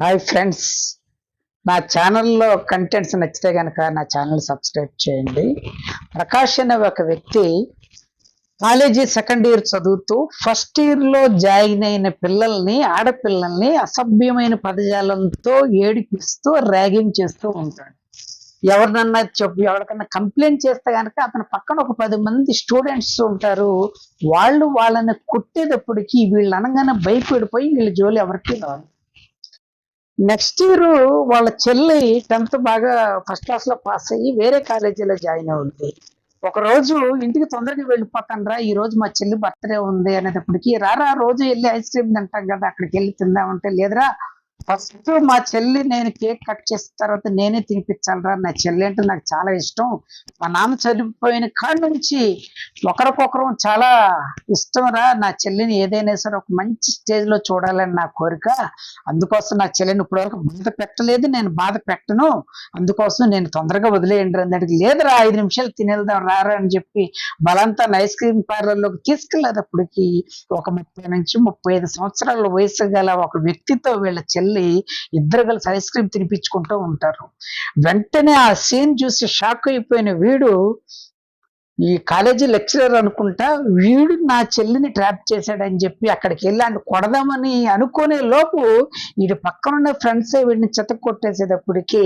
Hi friends. నా ఛానల్లో contents నచ్చితే కనుక నా ఛానల్ సబ్స్క్రైబ్ చేయండి. ప్రకాష్ అనే ఒక వ్యక్తి కాలేజీ సెకండ్ ఇయర్ చదువుతూ ఫస్ట్ ఇయర్లో జాయిన్ అయిన పిల్లల్ని ఆడపిల్లల్ని అసభ్యమైన పదజాలంతో ఏడిపిస్తూ ర్యాగింగ్ చేస్తూ ఉంటాడు. ఎవరినన్నా చెప్పు ఎవరికన్నా కంప్లైంట్ చేస్తే కనుక అతని పక్కన ఒక పది మంది స్టూడెంట్స్ ఉంటారు. వాళ్ళు వాళ్ళని కొట్టేటప్పటికి వీళ్ళు అనగానే భయపడిపోయి వీళ్ళ జోలి ఎవరికి రాదు. నెక్స్ట్ ఇయర్ వాళ్ళ చెల్లి టెన్త్ బాగా ఫస్ట్ క్లాస్లో పాస్ అయ్యి వేరే కాలేజీలో జాయిన్ అవుద్ది. ఒక రోజు ఇంటికి తొందరగా వెళ్ళిపోతాను రా ఈ రోజు మా చెల్లి బర్త్డే ఉంది అనేటప్పటికి రారా రోజు వెళ్ళి ఐస్ క్రీమ్ తింటాం కదా అక్కడికి వెళ్ళి తిందామంటే లేదురా ఫస్ట్ మా చెల్లి నేను కేక్ కట్ చేసిన తర్వాత నేనే తినిపించాలిరా. నా చెల్లి అంటే నాకు చాలా ఇష్టం. మా నాన్న చనిపోయిన కాడ నుంచి ఒకరికొకరు చాలా ఇష్టం రా నా చెల్లిని ఏదైనా సరే ఒక మంచి స్టేజ్లో చూడాలని నా కోరిక. అందుకోసం నా చెల్లిని ఇప్పటివరకు బాధ పెట్టలేదు. నేను బాధ పెట్టను. అందుకోసం నేను తొందరగా వదిలేయండి అందరికి లేదురా ఐదు నిమిషాలు తినేద్దాం రారా అని చెప్పి బలంతా ఐస్ క్రీమ్ పార్లర్లోకి తీసుకెళ్ళేటప్పటికి ఒక ముప్పై నుంచి ముప్పై ఐదు సంవత్సరాల వయసు గల ఒక వ్యక్తితో వీళ్ళ చెల్లి ఇద్దరు కలిసి ఐస్ క్రీమ్ తినిపించుకుంటూ ఉంటారు. వెంటనే ఆ సీన్ చూసి షాక్ అయిపోయిన వీడు ఈ కాలేజీ లెక్చరర్ అనుకుంటా వీడు నా చెల్లిని ట్రాప్ చేశాడని చెప్పి అక్కడికి వెళ్ళి ఆయన కొడదామని అనుకునే లోపు వీడి పక్కనున్న ఫ్రెండ్స్ వీడిని చెత్త కొట్టేసేటప్పటికి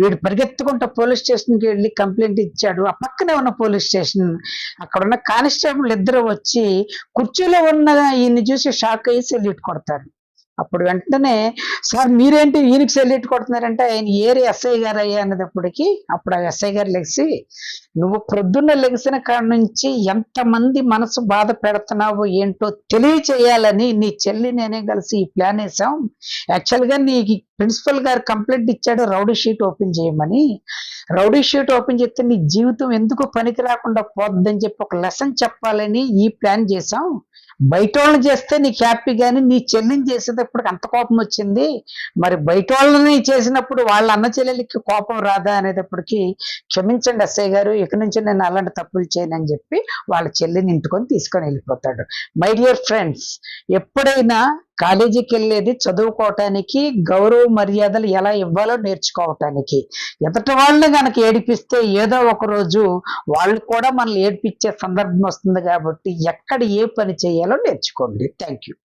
వీడు పరిగెత్తుకుంటా పోలీస్ స్టేషన్కి వెళ్ళి కంప్లైంట్ ఇచ్చాడు. ఆ పక్కనే ఉన్న పోలీస్ స్టేషన్ అక్కడ ఉన్న కానిస్టేబుల్ ఇద్దరు వచ్చి కుర్చీలో ఉన్న ఈయన్ని చూసి షాక్ అయ్యి సెల్యూట్ కొడతారు. అప్పుడు వెంటనే సార్ మీరేంటి ఈయనకి సెల్యూట్ కొడుతున్నారంటే ఆయన ఏరి ఎస్ఐ గారు అయ్యా అన్నదప్పటికి అప్పుడు ఆ ఎస్ఐ గారు లెగిసి నువ్వు ప్రొద్దున్న లెగిసిన కాడ నుంచి ఎంతమంది మనసు బాధ పెడుతున్నావు ఏంటో తెలియచేయాలని నీ చెల్లి నేనే కలిసి ఈ ప్లాన్ వేసాం యాక్చువల్గా నీ ప్రిన్సిపల్ గారు కంప్లైంట్ ఇచ్చాడు రౌడీ షీట్ ఓపెన్ చేయమని. రౌడీ షీట్ ఓపెన్ చేస్తే నీ జీవితం ఎందుకు పనికి రాకుండా పోద్దని చెప్పి ఒక లెసన్ చెప్పాలని ఈ ప్లాన్ చేసాం బయట వాళ్ళని చేస్తే నీకు హ్యాపీ కానీ నీ చెల్లిని చేసేటప్పుడు అంత కోపం వచ్చింది. మరి బయట వాళ్ళని చేసినప్పుడు వాళ్ళ అన్న చెల్లెలకి కోపం రాదా అనేటప్పటికి క్షమించండి అస్సయ్య గారు ఇక నుంచి నేను అలాంటి తప్పులు చేయను అని చెప్పి వాళ్ళ చెల్లిని ఇంటికొని తీసుకొని వెళ్ళిపోతాడు. మై డియర్ ఫ్రెండ్స్ ఎప్పుడైనా కాలేజీకి వెళ్ళేది చదువుకోవటానికి గౌరవ మర్యాదలు ఎలా ఇవ్వాలో నేర్చుకోవటానికి. ఎదటి వాళ్ళని కనుక ఏడిపిస్తే ఏదో ఒక రోజు వాళ్ళు కూడా మనల్ని ఏడిపించే సందర్భం వస్తుంది కాబట్టి ఎక్కడ ఏ పని చేయాలో నేర్చుకోండి. Thank you